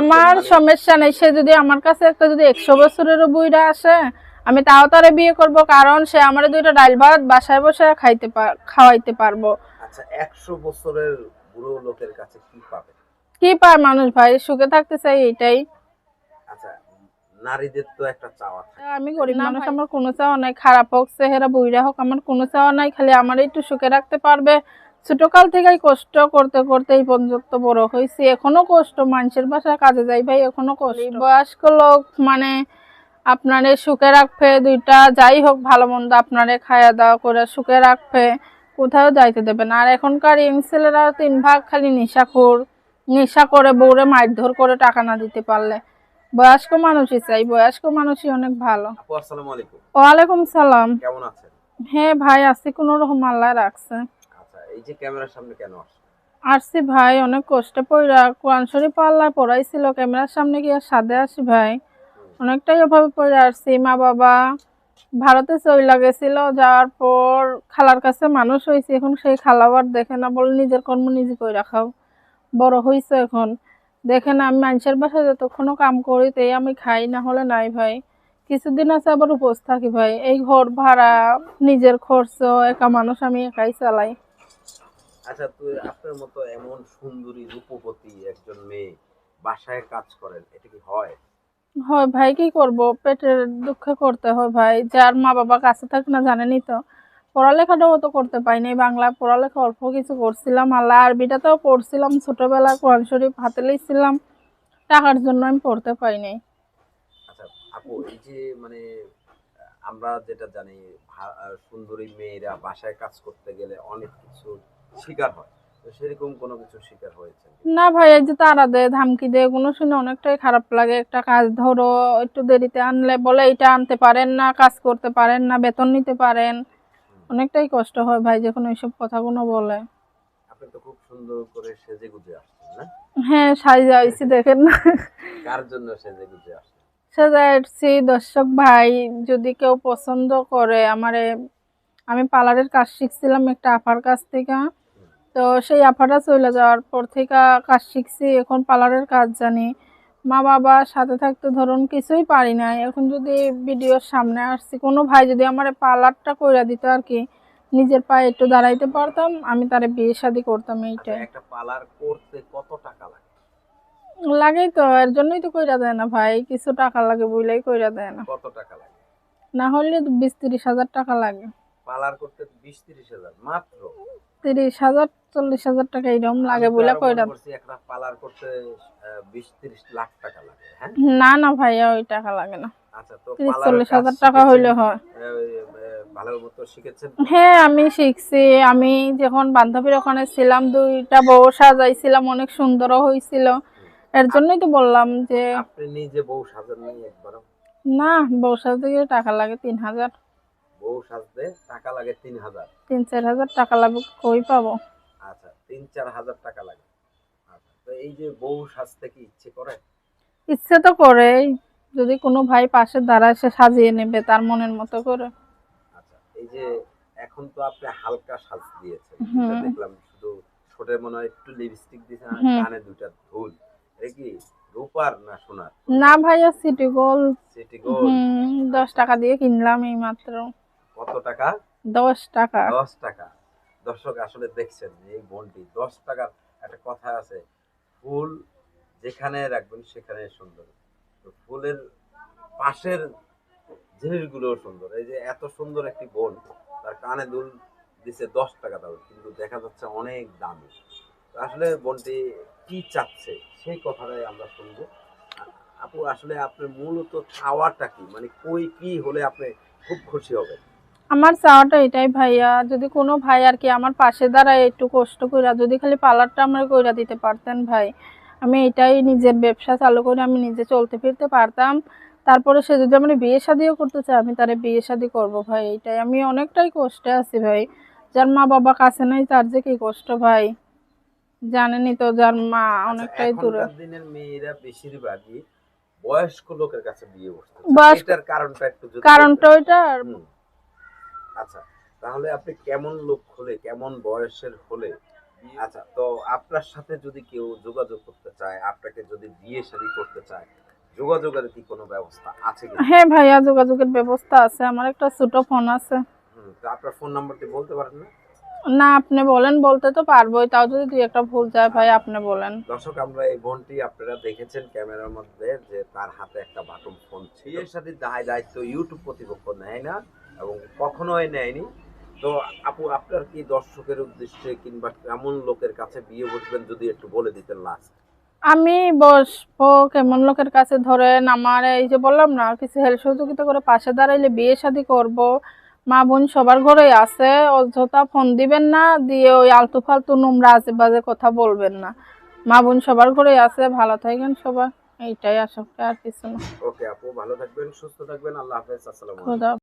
আমার সমস্যা নেই। সে যদি আমার কাছে একটা যদি একশো বছরেরও বুইরা আসে আমি তাও তারে বিয়ে করব কারণ সে আমার দুইটা ডাল ভাত বাসায় বসে খাইতে পার খাওয়াইতে পারব। আচ্ছা একশো বছরের বুড়ো লোকের কাছে কি পাবে? কি পায় মানুষ ভাই? সুখে থাকতে চাই এটাই আচ্ছা নারীদের তো একটা চাওয়া থাকে। আমি গরিব মানুষ আমার কোনো চাওয়া নাই। খারাপ হোক চেহারা বইরা হোক আমার কোনো চাওয়া নাই। খালি আমার একটু সুখে রাখতে পারবে। ছোটকাল থেকেই কষ্ট করতে করতে এই পর্যন্ত বড় হয়েছি। এখনও কষ্ট মানুষের বাসায় কাজে যাই ভাই এখনও কষ্ট। বয়স্ক লোক মানে আপনারে সুখে রাখবে দুইটা যাই হোক ভালো মন্দ আপনারে খাওয়া দাওয়া করে সুখে রাখবে কোথাও যাইতে দেবে না। আর এখনকার ইয়ং ছেলেরা তিন ভাগ খালি নেশাখোর নেশা করে বউরে মারধর করে টাকা না দিতে পারলে। বয়স্ক মানুষই চাই বয়স্ক মানুষই অনেক ভালো। ওয়ালাইকুম সালাম। কেমন আছেন? হ্যাঁ ভাই আছি কোনো রকম আল্লাহ রাখছে। এই যে ক্যামেরার সামনে কেন আসছেন আসছি ভাই অনেক কষ্টে পড়া কোরআন শরীফ আল্লাহ পড়াইছিল ক্যামেরার সামনে গিয়ে সাদে আসি ভাই। অনেকটাই অভাবে পড়ে আসছি মা বাবা ভারতে চইলা গেছিল যাওয়ার পর খালার কাছে মানুষ হয়েছে এখন সেই খালাবার দেখে না বলে নিজের কর্ম নিজে করে রাখাও বড় হয়েছে এখন। দেখে না আমি মানুষের বাসায় যতক্ষণও কাম করি তাই আমি খাই না হলে নাই ভাই। কিছুদিন আছে আবার উপোস থাকি ভাই। এই ঘর ভাড়া নিজের খরচ একা মানুষ আমি একাই চালাই। আচ্ছা তুই আপনার মতো এমন সুন্দরী রূপবতী একজন মেয়ে বাসায় কাজ করেন এটা কি হয়? হয় ভাই কি করব? পেটের দুঃখে করতে হয় ভাই। যার মা বাবা কাছে থাকে না জানেনই তো। পড়ালেখাটাও তো করতে পাইনি বাংলা পড়ালেখা অল্প কিছু করছিলাম। আল্লাহ আরবিটাতেও পড়ছিলাম। ছোটবেলা কোরআন শরীফ হাতে লিখছিলাম। টাকার জন্য আমি পড়তে পাইনি আচ্ছা আপু এই যে মানে আমরা যেটা জানি সুন্দরী মেয়েরা বাসায় কাজ করতে গেলে অনেক কিছু শিকার হয়। সেরকম কোনো কিছু শিকার হয়েছে না ভাই এই যে তারা দেয় ধামকি দেয় শুনে অনেকটাই খারাপ লাগে। একটা কাজ ধরো একটু দেরিতে আনলে বলে এটা আনতে পারেন না কাজ করতে পারেন না বেতন নিতে পারেন। অনেকটাই কষ্ট হয় ভাই যখন এইসব কথাগুলো বলে। আপনি তো খুব সুন্দর করে সেজে গুজে আসছেন না? হ্যাঁ সাজা দেখেন না। কার জন্য সেজে গুজে আসছেন? সাজাচ্ছি দর্শক ভাই যদি কেউ পছন্দ করে আমারে আমি পার্লারের কাজ শিখছিলাম একটা আপার কাছ থেকে। তো সেই আপাটা চলে যাওয়ার পর থেকে কাজ শিখছি এখন পার্লারের কাজ জানি। মা বাবা সাথে থাকতে ধরুন কিছুই পারি না এখন যদি ভিডিওর সামনে আসছি কোনো ভাই যদি আমার পার্লারটা কইরা দিত আর কি নিজের পায়ে একটু দাঁড়াইতে পারতাম আমি তারে বিয়ে শাদি করতাম এইটা একটা পার্লার করতে কত টাকা লাগে? লাগেই তো এর জন্যই তো কইরা দেয় না ভাই কিছু টাকা লাগে বইলেই কইরা দেয় না। কত টাকা লাগে? না হলে বিশ তিরিশ হাজার টাকা লাগে। পার্লার করতে বিশ তিরিশ হাজার মাত্র? তিরিশ হাজার চল্লিশ হাজার টাকা এরকম লাগে বলে একটা পার্লার করতে বিশ তিরিশ লাখ টাকা লাগে হ্যাঁ? না না ভাইয়া ওই টাকা লাগে না। আচ্ছা চল্লিশ হাজার টাকা হইলে হয়। হ্যাঁ আমি শিখছি। আমি যখন বান্ধবীর ওখানে ছিলাম দুইটা বউ সাজাইছিলাম অনেক সুন্দরও হয়েছিল এর জন্যই তো বললাম যে আপনি নিজে বউ সাজান নাই একবারও? না বউ সাজতে গেলে টাকা লাগে তিন হাজার। বউ সাজতে টাকা লাগে তিন হাজার। তিন চার হাজার টাকা লাগবে কই পাবো? আচ্ছা তিন চার হাজার টাকা লাগে। আচ্ছা তো এই যে বউ সাজতে কি ইচ্ছে করে? ইচ্ছে তো করে যদি কোনো ভাই পাশে দাঁড়ায় সে সাজিয়ে নেবে তার মনের মতো করে। আচ্ছা এই যে এখন তো আপনি হালকা সাজ দিয়েছেন। দেখলাম শুধু ছোটে মনে হয় একটু লিপস্টিক দিয়েছেন আর। কানে দুইটা ধুল। এটা কি রূপার না সোনার? না ভাইয়া সিটি গোল সিটি গোল্ড হুম দশ টাকা দিয়ে কিনলাম এই মাত্র কত টাকা? দশ টাকা। দশ টাকা। দর্শক আসলে দেখছেন এই বনটি। দশ টাকার একটা কথা আছে, ফুল যেখানে রাখবেন সেখানে সুন্দর। তো ফুলের পাশের জিনিসগুলো সুন্দর। এই যে এত সুন্দর একটি বন, তার কানে দুল দিছে দশ টাকা দাম, কিন্তু দেখা যাচ্ছে অনেক দামি। আসলে বনটি কি চাচ্ছে সেই কথাটাই আমরা শুনব। আপু, আসলে আপনার মূলত চাওয়াটা কি? মানে কই কি হলে আপনি খুব খুশি হবেন? আমার চাওয়াটা এটাই ভাইয়া যদি কোনো ভাই আর কি আমার পাশে দাঁড়ায় একটু কষ্ট কইরা যদি খালি পার্লারটা আমার কইরা দিতে পারতেন ভাই। আমি এটাই নিজের ব্যবসা চালু করে আমি নিজে চলতে ফিরতে পারতাম। তারপরে সে যদি আমার বিয়ে শাদিও করতে চায় আমি তারে বিয়ে শাদি করব ভাই এটাই। আমি অনেকটাই কষ্টে আছি ভাই। যার মা বাবা কাছে নাই তার যে কি কষ্ট ভাই। জানেনই তো যার মা অনেকটাই আচ্ছা, দূরে। দিনের মেয়েরা বেশিরভাগই বয়স্ক লোকের কাছে বিয়ে বয়স্ক- কারণটা একটু কারণটা বলতেন। আচ্ছা তাহলে আপনি কেমন লোক হলে কেমন বয়সের হলে? আচ্ছা তো আপনার সাথে যদি কেউ যোগাযোগ করতে চায় আপনাকে যদি বিয়ে শাদী করতে চায় যোগাযোগের কি কোনো ব্যবস্থা আছে কি হ্যাঁ ভাইয়া যোগাযোগের ব্যবস্থা আছে। আমার একটা ছোট ফোন আছে। তো আপনার ফোন নাম্বারটি বলতে পারেন না? না আপনি বলেন বলতে তো পারবোই। তাও যদি দুই একটা ভুল যায় ভাই আপনি বলেন। দর্শক আমরা এই বোনটি আপনারা দেখেছেন ক্যামেরার মধ্যে যে তার হাতে একটা বাটন ফোন ছিল। বিয়ের সাথে দায় দায়িত্ব ইউটিউব কর্তৃপক্ষ নেয় না। এবং কখনোই নেয়নি। তো আপু আপনার কি দর্শকের উদ্দেশ্যে কিংবা কেমন লোকের কাছে বিয়ে বসবেন যদি একটু বলে দিতেন লাস্ট আমি বসবো কেমন লোকের কাছে? ধরেন আমার এই যে বললাম না কিছু হেল্প সহযোগিতা করে পাশে দাঁড়াইলে বিয়ে শাদি করব। মা বোন সবার ঘরেই আছে অযথা ফোন দিবেন না দিয়ে ওই আলতু ফালতু নোংরা আজে বাজে কথা বলবেন না। মা বোন সবার ঘরেই আছে ভালো থাকবেন সবাই এইটাই আশা আর কিছু না। ওকে আপু ভালো থাকবেন সুস্থ থাকবেন আল্লাহ হাফেজ আসসালামু আলাইকুম।